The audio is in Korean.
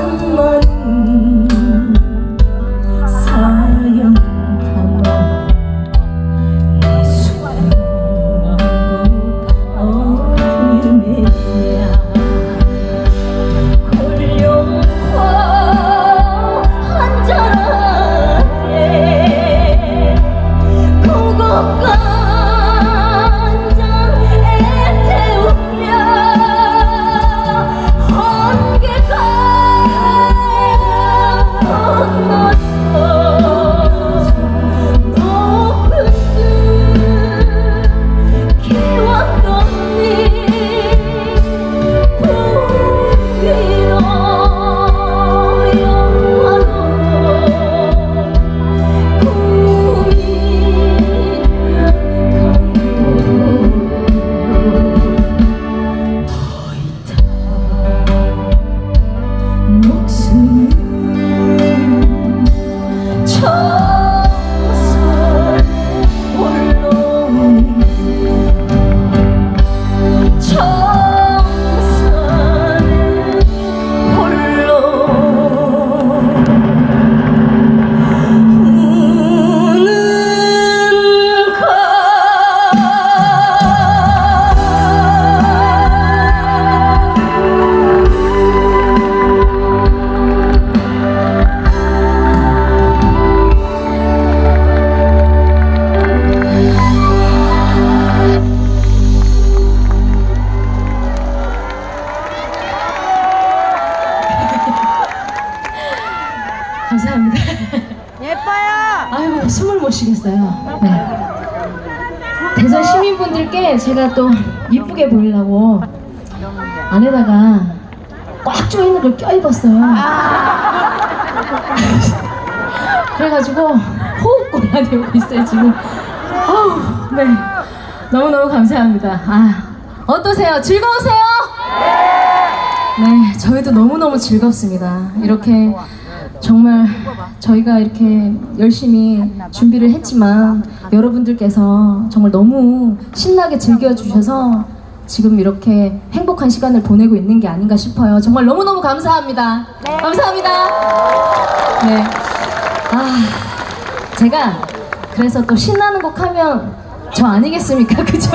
怎么 Oh. 감사합니다. 예뻐요. 아이고 숨을 못 쉬겠어요. 네. 대전 시민분들께 제가 또 이쁘게 보이려고 안에다가 꽉 조이는 걸 껴입었어요. 그래가지고 호흡곤란이 오고 있어요 지금. 아우 네 너무너무 감사합니다. 아 어떠세요? 즐거우세요? 네 저희도 너무너무 즐겁습니다. 이렇게 정말 저희가 이렇게 열심히 준비를 했지만 여러분들께서 정말 너무 신나게 즐겨주셔서 지금 이렇게 행복한 시간을 보내고 있는 게 아닌가 싶어요. 정말 너무너무 감사합니다. 감사합니다. 네. 아, 제가 그래서 또 신나는 곡 하면 저 아니겠습니까? 그죠?